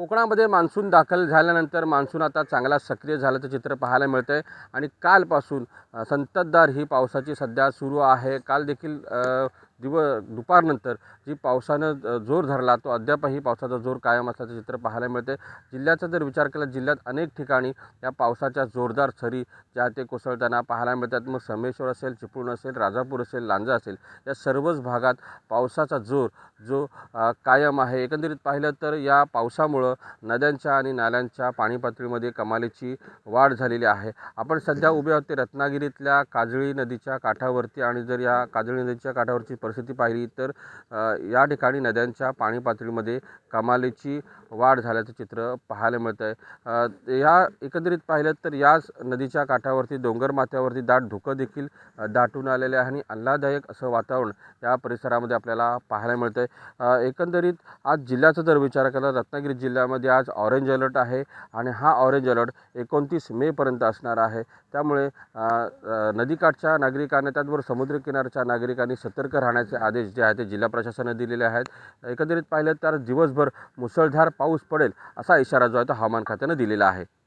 कोकणामध्ये मान्सून दाखल झाल्यानंतर मान्सून आता चांगला सक्रिय झाल्याचं चित्र पाहायला मिळतं आहे आणि कालपासून संततधार ही पावसाची सध्या सुरू आहे. काल देखील दिव दुपारनंतर जी पावसानं जोर धरला तो अद्यापही पावसाचा जोर कायम असल्याचं चित्र पाहायला मिळते जिल्ह्याचा जर विचार केला जिल्ह्यात अनेक ठिकाणी या पावसाच्या जोरदार सरी ज्या ते कोसळताना पाहायला मिळतात. मग समेश्वर असेल चिपळूण असेल राजापूर असेल लांजा असेल या सर्वच भागात पावसाचा जोर जो कायम आहे. एकंदरीत पाहिलं तर या पावसामुळं नद्यांच्या आणि नाल्यांच्या पाणी पातळीमध्ये कमालीची वाढ झालेली आहे. आपण सध्या उभे आहोत ते रत्नागिरीतल्या काजळी नदीच्या काठावरती आणि जर या काजळी नदीच्या काठावरची परिस्थिती पाहिली तर या ठिकाणी नद्यांच्या पाणी पातळीमध्ये कमालीची वाढ झाल्याचं चित्र पाहायला मिळतं आहे या एकंदरीत पाहिलं तर याच नदीच्या काठावरती डोंगर माथ्यावरती दाट धुकं देखील दाटून आलेले आहे आणि आल्हाददायक असं वातावरण या परिसरामध्ये आपल्याला पाहायला मिळतं आहे एकंदरीत आज जिल्ह्याचा जर विचार केला रत्नागिरी जिल्ह्यामध्ये आज ऑरेंज अलर्ट आहे आणि हा ऑरेंज अलर्ट एकोणतीस मेपर्यंत असणार आहे. त्यामुळे नदीकाठच्या नागरिकांनी त्याचबरोबर समुद्रकिनारच्या नागरिकांनी सतर्क राहण्याचे आदेश जे आहेत ते जिल्हा प्रशासनाने दिलेले आहेत. एकंदरीत पाहिलं तर दिवसभर मुसळधार पाऊस पडेल असा इशारा जो आहे तो हवामान खात्यानं दिलेला आहे.